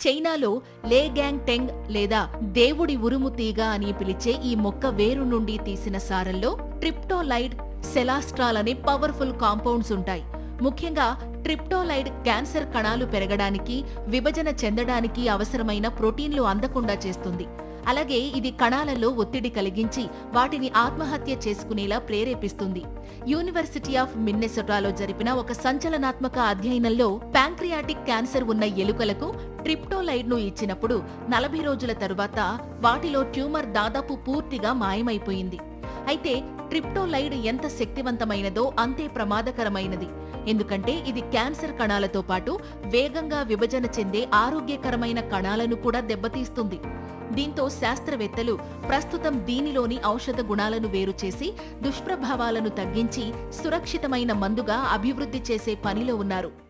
చైనాలో లేగ్యాంగ్ టెంగ్ లేదా దేవుడి ఉరుము తీగ అని పిలిచే ఈ మొక్క వేరు నుండి తీసిన సారంలో ట్రిప్టోలైడ్ సెలాస్ట్రాల్ అనే పవర్ఫుల్ కాంపౌండ్స్ ఉంటాయి. ముఖ్యంగా ట్రిప్టోలైడ్ క్యాన్సర్ కణాలు పెరగడానికి విభజన చెందడానికి అవసరమైన ప్రోటీన్లు అందకుండా చేస్తుంది. అలాగే ఇది కణాలలో ఒత్తిడి కలిగించి వాటిని ఆత్మహత్య చేసుకునేలా ప్రేరేపిస్తుంది. యూనివర్సిటీ ఆఫ్ మిన్నెసొటాలో జరిపిన ఒక సంచలనాత్మక అధ్యయనంలో ప్యాంక్రియాటిక్ క్యాన్సర్ ఉన్న ఎలుకలకు ట్రిప్టోలైడ్ను ఇచ్చినప్పుడు నలభై రోజుల తరువాత వాటిలో ట్యూమర్ దాదాపు పూర్తిగా మాయమైపోయింది. అయితే ట్రిప్టోలైడ్ ఎంత శక్తివంతమైనదో అంతే ప్రమాదకరమైనది. ఎందుకంటే ఇది క్యాన్సర్ కణాలతో పాటు వేగంగా విభజన చెందే ఆరోగ్యకరమైన కణాలను కూడా దెబ్బతీస్తుంది. దీంతో శాస్త్రవేత్తలు ప్రస్తుతం దీనిలోని ఔషధ గుణాలను వేరు చేసి దుష్ప్రభావాలను తగ్గించి సురక్షితమైన మందుగా అభివృద్ధి చేసే పనిలో ఉన్నారు.